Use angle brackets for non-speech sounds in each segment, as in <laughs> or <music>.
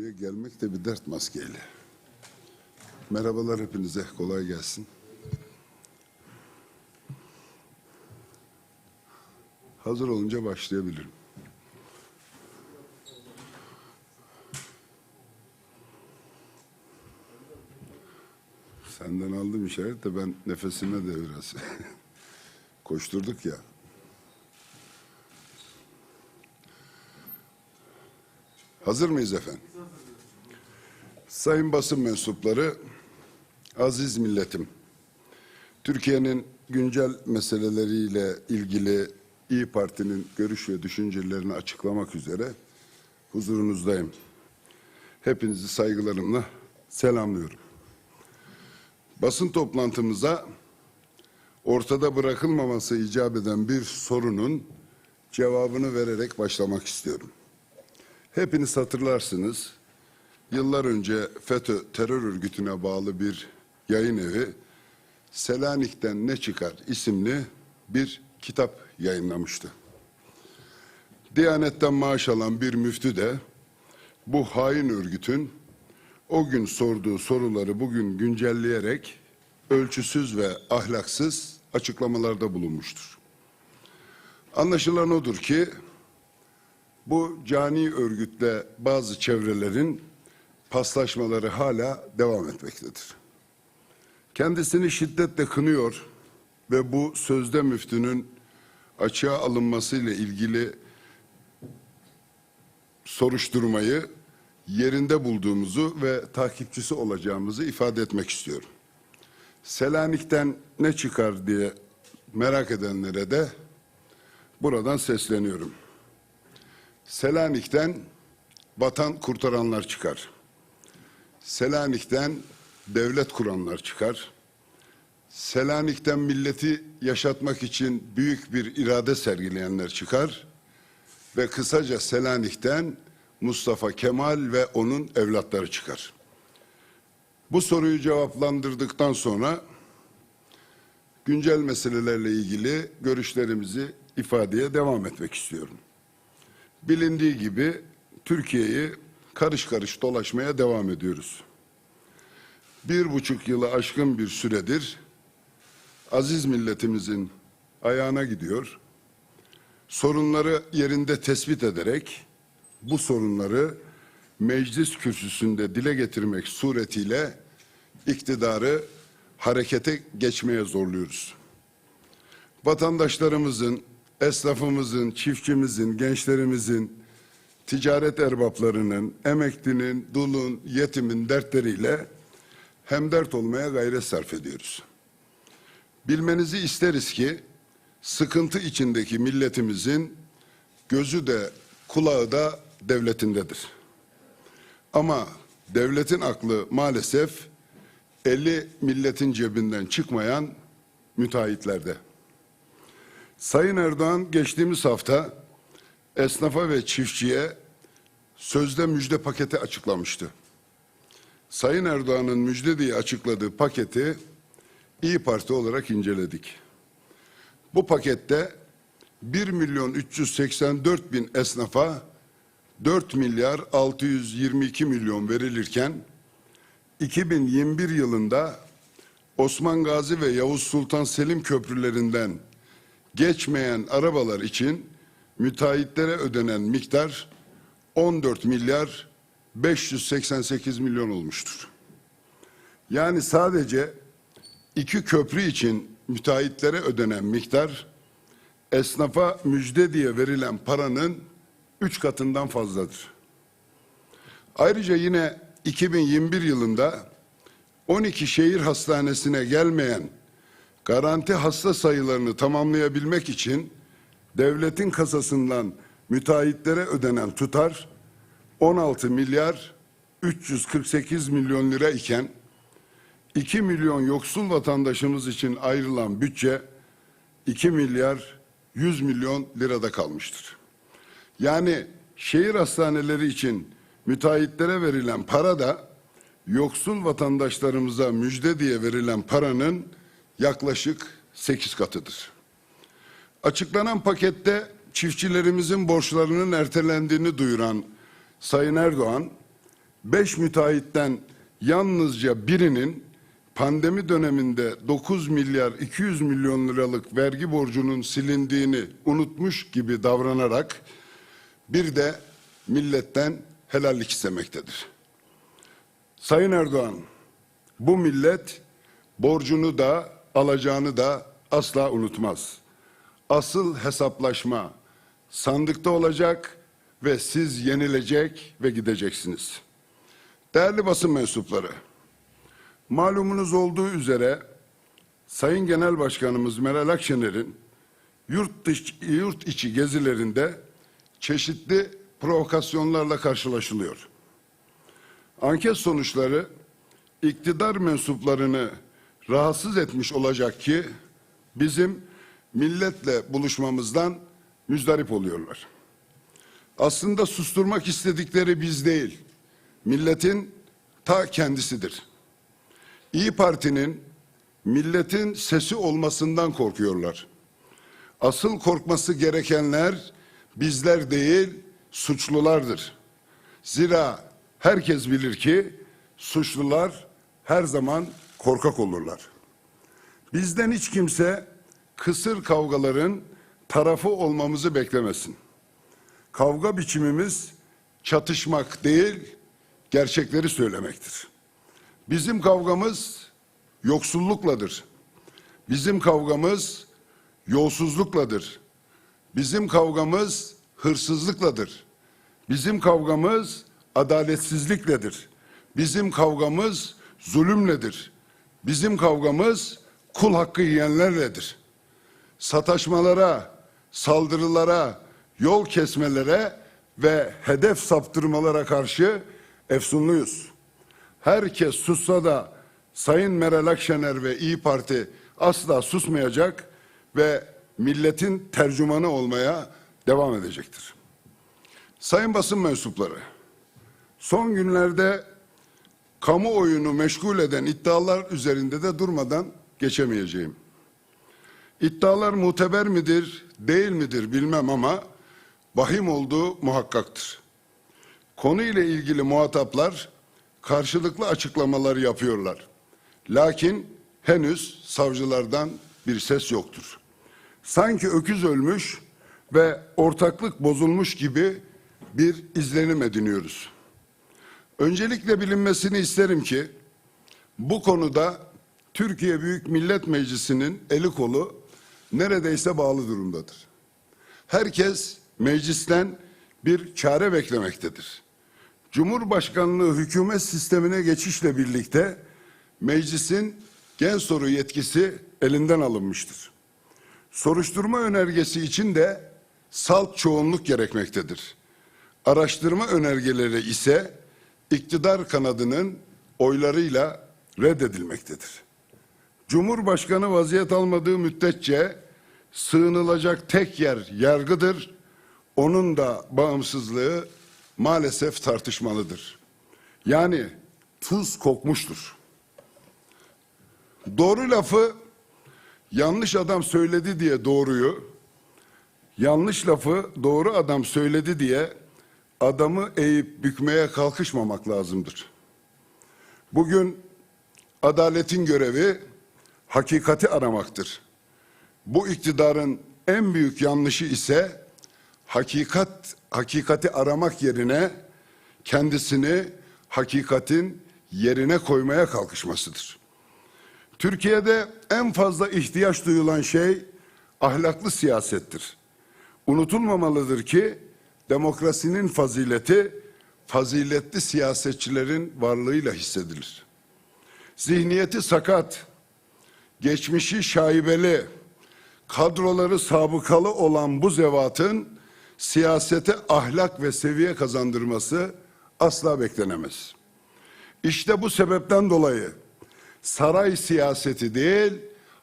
Buraya gelmek de bir dert maskeyle. Merhabalar hepinize, kolay gelsin. Hazır olunca başlayabilirim. Senden aldım işaret de ben nefesime de biraz <laughs> koşturduk ya. Hazır mıyız efendim? Sayın basın mensupları, aziz milletim. Türkiye'nin güncel meseleleriyle ilgili İyi Parti'nin görüş ve düşüncelerini açıklamak üzere huzurunuzdayım. Hepinizi saygılarımla selamlıyorum. Basın toplantımıza ortada bırakılmaması icap eden bir sorunun cevabını vererek başlamak istiyorum. Hepiniz hatırlarsınız. Yıllar önce FETÖ terör örgütüne bağlı bir yayın evi Selanik'ten ne çıkar isimli bir kitap yayınlamıştı. Diyanetten maaş alan bir müftü de bu hain örgütün o gün sorduğu soruları bugün güncelleyerek ölçüsüz ve ahlaksız açıklamalarda bulunmuştur. Anlaşılan odur ki bu cani örgütle bazı çevrelerin paslaşmaları hala devam etmektedir. Kendisini şiddetle kınıyor ve bu sözde müftünün açığa alınmasıyla ilgili soruşturmayı yerinde bulduğumuzu ve takipçisi olacağımızı ifade etmek istiyorum. Selanik'ten ne çıkar diye merak edenlere de buradan sesleniyorum. Selanik'ten vatan kurtaranlar çıkar. Selanik'ten devlet kuranlar çıkar. Selanik'ten milleti yaşatmak için büyük bir irade sergileyenler çıkar. Ve kısaca Selanik'ten Mustafa Kemal ve onun evlatları çıkar. Bu soruyu cevaplandırdıktan sonra güncel meselelerle ilgili görüşlerimizi ifadeye devam etmek istiyorum. Bilindiği gibi Türkiye'yi karış karış dolaşmaya devam ediyoruz. Bir buçuk yılı aşkın bir süredir aziz milletimizin ayağına gidiyor. Sorunları yerinde tespit ederek bu sorunları meclis kürsüsünde dile getirmek suretiyle iktidarı harekete geçmeye zorluyoruz. Vatandaşlarımızın, esnafımızın, çiftçimizin, gençlerimizin, ticaret erbaplarının, emeklinin, dulun, yetimin dertleriyle hemdert olmaya gayret sarf ediyoruz. Bilmenizi isteriz ki sıkıntı içindeki milletimizin gözü de kulağı da devletindedir. Ama devletin aklı maalesef eli milletin cebinden çıkmayan müteahhitlerde. Sayın Erdoğan geçtiğimiz hafta esnafa ve çiftçiye sözde müjde paketi açıklamıştı. Sayın Erdoğan'ın müjde diye açıkladığı paketi İyi Parti olarak inceledik. Bu pakette 1 milyon 384 bin esnafa 4 milyar 622 milyon verilirken 2021 yılında Osman Gazi ve Yavuz Sultan Selim köprülerinden geçmeyen arabalar için müteahhitlere ödenen miktar 14 milyar 588 milyon olmuştur. Yani sadece iki köprü için müteahhitlere ödenen miktar esnafa müjde diye verilen paranın üç katından fazladır. Ayrıca yine 2021 yılında 12 şehir hastanesine gelmeyen garanti hasta sayılarını tamamlayabilmek için devletin kasasından müteahhitlere ödenen tutar 16 milyar 348 milyon lira iken 2 milyon yoksul vatandaşımız için ayrılan bütçe 2 milyar 100 milyon lirada kalmıştır. Yani şehir hastaneleri için müteahhitlere verilen para da yoksul vatandaşlarımıza müjde diye verilen paranın yaklaşık 8 katıdır. Açıklanan pakette çiftçilerimizin borçlarının ertelendiğini duyuran Sayın Erdoğan, beş müteahhitten yalnızca birinin pandemi döneminde 9 milyar 200 milyon liralık vergi borcunun silindiğini unutmuş gibi davranarak bir de milletten helallik istemektedir. Sayın Erdoğan, bu millet borcunu da alacağını da asla unutmaz. Asıl hesaplaşma sandıkta olacak ve siz yenilecek ve gideceksiniz. Değerli basın mensupları, malumunuz olduğu üzere Sayın Genel Başkanımız Meral Akşener'in yurt, dış, yurt içi gezilerinde çeşitli provokasyonlarla karşılaşılıyor. Anket sonuçları iktidar mensuplarını rahatsız etmiş olacak ki bizim milletle buluşmamızdan müzdarip oluyorlar. Aslında susturmak istedikleri biz değil, milletin ta kendisidir. İyi Parti'nin milletin sesi olmasından korkuyorlar. Asıl korkması gerekenler bizler değil, suçlulardır. Zira herkes bilir ki suçlular her zaman korkak olurlar. Bizden hiç kimse kısır kavgaların tarafı olmamızı beklemesin. Kavga biçimimiz çatışmak değil, gerçekleri söylemektir. Bizim kavgamız yoksullukladır. Bizim kavgamız yolsuzlukladır. Bizim kavgamız hırsızlıkladır. Bizim kavgamız adaletsizlikledir. Bizim kavgamız zulümledir. Bizim kavgamız kul hakkı yiyenlerledir. Sataşmalara, saldırılara, yol kesmelere ve hedef saptırmalara karşı efsunluyuz. Herkes sussa da Sayın Meral Akşener ve İyi Parti asla susmayacak ve milletin tercümanı olmaya devam edecektir. Sayın basın mensupları, son günlerde kamuoyunu meşgul eden iddialar üzerinde de durmadan geçemeyeceğim. İddialar muteber midir, değil midir bilmem ama vahim olduğu muhakkaktır. Konu ile ilgili muhataplar karşılıklı açıklamalar yapıyorlar. Lakin henüz savcılardan bir ses yoktur. Sanki öküz ölmüş ve ortaklık bozulmuş gibi bir izlenim ediniyoruz. Öncelikle bilinmesini isterim ki bu konuda Türkiye Büyük Millet Meclisi'nin eli kolu neredeyse bağlı durumdadır. Herkes meclisten bir çare beklemektedir. Cumhurbaşkanlığı hükümet sistemine geçişle birlikte meclisin gen soru yetkisi elinden alınmıştır. Soruşturma önergesi için de salt çoğunluk gerekmektedir. Araştırma önergeleri ise iktidar kanadının oylarıyla reddedilmektedir. Cumhurbaşkanı vaziyet almadığı müddetçe sığınılacak tek yer yargıdır. Onun da bağımsızlığı maalesef tartışmalıdır. Yani tuz kokmuştur. Doğru lafı yanlış adam söyledi diye doğruyu, yanlış lafı doğru adam söyledi diye adamı eğip bükmeye kalkışmamak lazımdır. Bugün adaletin görevi hakikati aramaktır. Bu iktidarın en büyük yanlışı ise hakikat hakikati aramak yerine kendisini hakikatin yerine koymaya kalkışmasıdır. Türkiye'de en fazla ihtiyaç duyulan şey ahlaklı siyasettir. Unutulmamalıdır ki demokrasinin fazileti faziletli siyasetçilerin varlığıyla hissedilir. Zihniyeti sakat, geçmişi şaibeli, kadroları sabıkalı olan bu zevatın siyasete ahlak ve seviye kazandırması asla beklenemez. İşte bu sebepten dolayı saray siyaseti değil,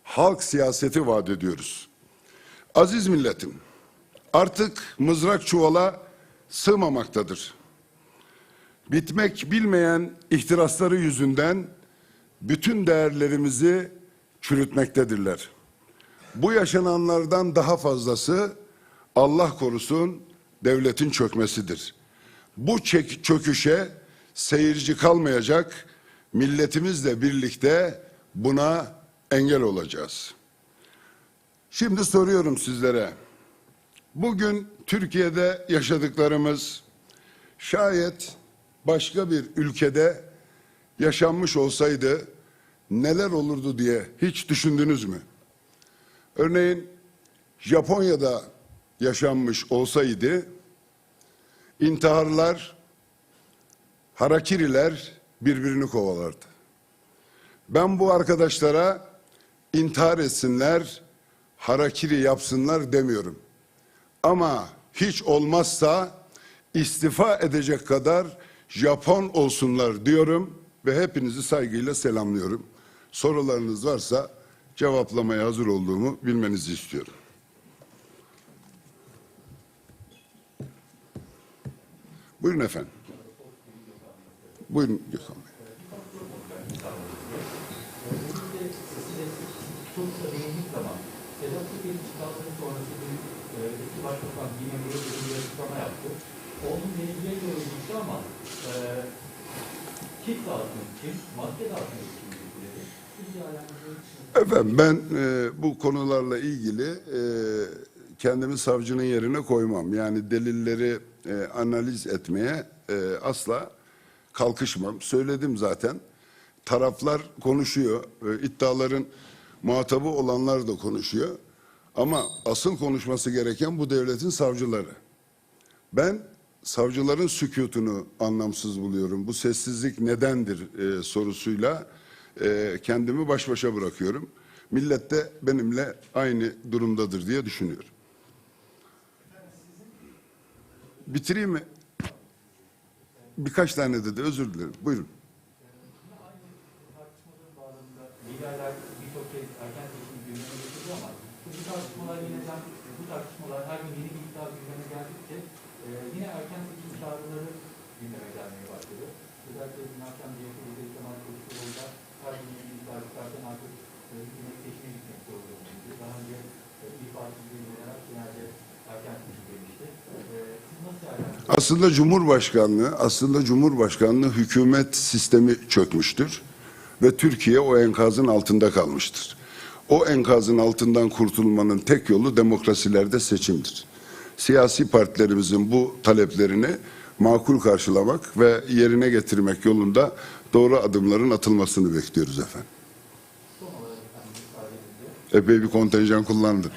halk siyaseti vaat ediyoruz. Aziz milletim, artık mızrak çuvala sığmamaktadır. Bitmek bilmeyen ihtirasları yüzünden bütün değerlerimizi çürütmektedirler. Bu yaşananlardan daha fazlası Allah korusun devletin çökmesidir. Bu çöküşe seyirci kalmayacak, milletimizle birlikte buna engel olacağız. Şimdi soruyorum sizlere. Bugün Türkiye'de yaşadıklarımız şayet başka bir ülkede yaşanmış olsaydı neler olurdu diye hiç düşündünüz mü? Örneğin Japonya'da yaşanmış olsaydı intiharlar, harakiriler birbirini kovalardı. Ben bu arkadaşlara intihar etsinler, harakiri yapsınlar demiyorum. Ama hiç olmazsa istifa edecek kadar Japon olsunlar diyorum ve hepinizi saygıyla selamlıyorum. Sorularınız varsa cevaplamaya hazır olduğumu bilmenizi istiyorum. Buyurun efendim. Buyurun Gökhan Bey. Efendim ben e, bu konularla ilgili e, kendimi savcının yerine koymam. Yani delilleri e, analiz etmeye e, asla kalkışmam. Söyledim zaten. Taraflar konuşuyor. E, iddiaların muhatabı olanlar da konuşuyor. Ama asıl konuşması gereken bu devletin savcıları. Ben savcıların sükutunu anlamsız buluyorum. Bu sessizlik nedendir e, sorusuyla e, kendimi baş başa bırakıyorum. Millet de benimle aynı durumdadır diye düşünüyorum. Bitireyim mi? Birkaç tane dedi özür dilerim. Buyurun. bir. Daha önce İYİ Parti genelde Aslında Cumhurbaşkanlığı, aslında Cumhurbaşkanlığı hükümet sistemi çökmüştür ve Türkiye o enkazın altında kalmıştır. O enkazın altından kurtulmanın tek yolu demokrasilerde seçimdir. Siyasi partilerimizin bu taleplerini makul karşılamak ve yerine getirmek yolunda doğru adımların atılmasını bekliyoruz efendim. Epey bir kontenjan kullandım.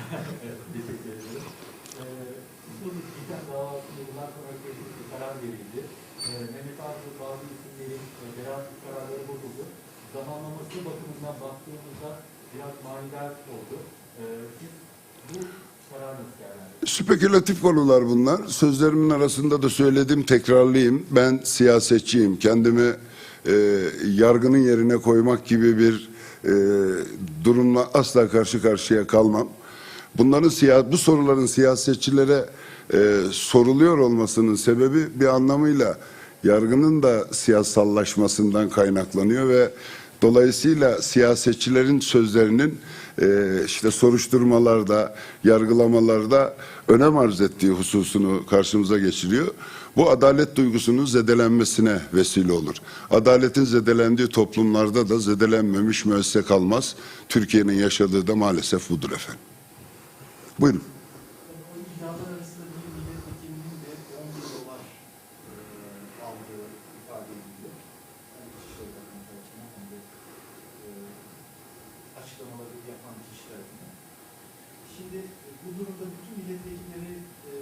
Ee? Spekülatif konular bunlar. Sözlerimin arasında da söyledim, tekrarlayayım. Ben siyasetçiyim. Kendimi e, yargının yerine koymak gibi bir e, durumla asla karşı karşıya kalmam. Bunların siya bu soruların siyasetçilere e, soruluyor olmasının sebebi bir anlamıyla yargının da siyasallaşmasından kaynaklanıyor ve dolayısıyla siyasetçilerin sözlerinin e, işte soruşturmalarda, yargılamalarda önem arz ettiği hususunu karşımıza geçiriyor. Bu adalet duygusunun zedelenmesine vesile olur. Adaletin zedelendiği toplumlarda da zedelenmemiş müessese kalmaz. Türkiye'nin yaşadığı da maalesef budur efendim. Buyurun. O icraatlar arasında bir milletvekilinin de 10 bin dolar e, aldığı ifade ediliyor. Hem İçişleri Bakanı tarafından hem de e, açıklamaları yapan kişi tarafından. Şimdi e, bu durumda bütün milletvekilleri e,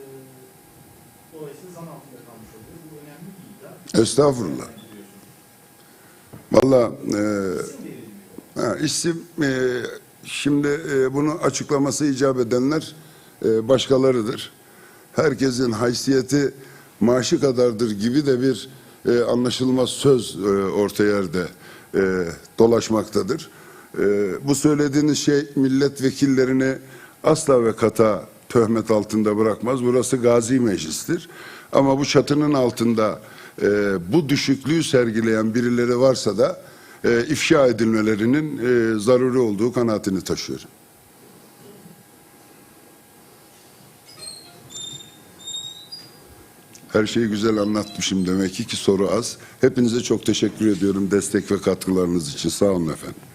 dolayısıyla Estağfurullah. Valla e, isim e, şimdi e, bunu açıklaması icap edenler e, başkalarıdır. Herkesin haysiyeti maaşı kadardır gibi de bir e, anlaşılmaz söz e, orta yerde e, dolaşmaktadır. E, bu söylediğiniz şey milletvekillerini asla ve kata töhmet altında bırakmaz. Burası gazi meclistir. Ama bu çatının altında e, bu düşüklüğü sergileyen birileri varsa da e, ifşa edilmelerinin e, zaruri olduğu kanaatini taşıyorum. Her şeyi güzel anlatmışım demek ki ki soru az. Hepinize çok teşekkür ediyorum destek ve katkılarınız için. Sağ olun efendim.